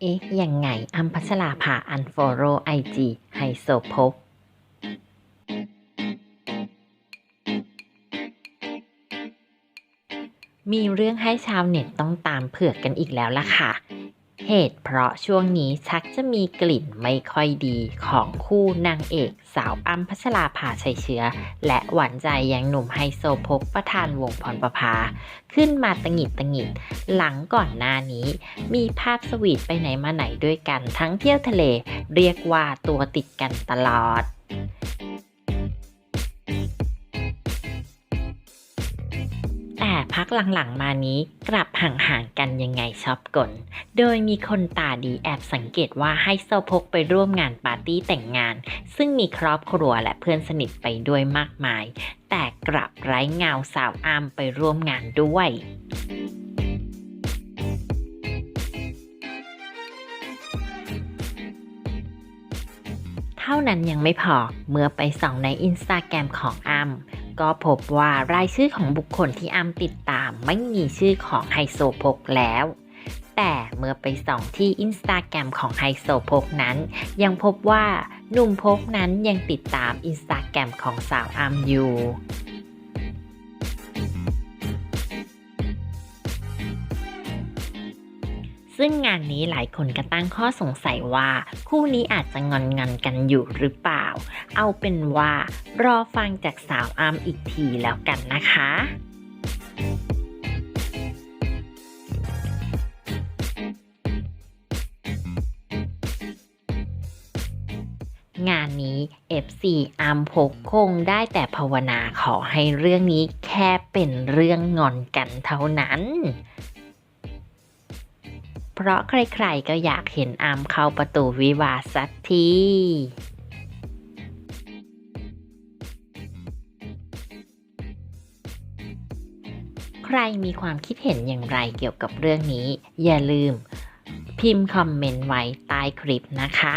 เอ๊ะ ยังไงอัมพัชราภาอันฟอโรไอจีไฮโซพกมีเรื่องให้ชาวเน็ตต้องตามเผือกกันอีกแล้วล่ะค่ะ เหตุเพราะช่วงนี้ชักจะมีกลิ่นไม่ค่อยดีของคู่นางเอกสาวอ้ำพัชราภาชัยเชื้อ และหวานใจยังหนุ่มไฮโซพกประธานวงพรประภา ขึ้นมาตะหงิดตะหงิด หลังก่อนหน้านี้ มีภาพสวีทไปไหนมาไหนด้วยกันทั้งเที่ยวทะเล เรียกว่าตัวติดกันตลอด พักหลังๆมานี้กลับห่างๆกันยังไงชอบกล โดยมีคนตาดีแอบสังเกตว่าให้โซพกไปร่วมงานปาร์ตี้แต่งงาน ซึ่งมีครอบครัวและเพื่อนสนิทไปด้วยมากมาย แต่กลับไร้เงาสาวอามไปร่วมงานด้วยเท่านั้นยังไม่พอเมื่อไปส่องในอินสตาแกรมของอัม ก็พบว่ารายชื่อของบุคคลที่อัมติดตามไม่มีชื่อของไฮโซโพกแล้ว แต่เมื่อไปส่องที่อินสตาแกรมของไฮโซโพกนั้น ยังพบว่าหนุ่มพกนั้นยังติดตามอินสตาแกรมของสาวอัมอยู่ ซึ่งงานนี้หลายคนก็ตั้งข้อสงสัยว่า คู่นี้อาจจะงอนงอนกันอยู่หรือเปล่า เอาเป็นว่ารอฟังจากสาวอาร์มอีกทีแล้วกันนะคะงานนี้ FC อาร์มพกคงได้แต่ภาวนาขอให้เรื่องนี้แค่เป็นเรื่องงอนกันเท่านั้น เพราะใครๆก็อยากเห็นอามเข้าประตูวิวาสักทีใครมีความคิดเห็นอย่างไรเกี่ยวกับเรื่องนี้ อย่าลืมพิมพ์คอมเมนต์ไว้ใต้คลิปนะคะ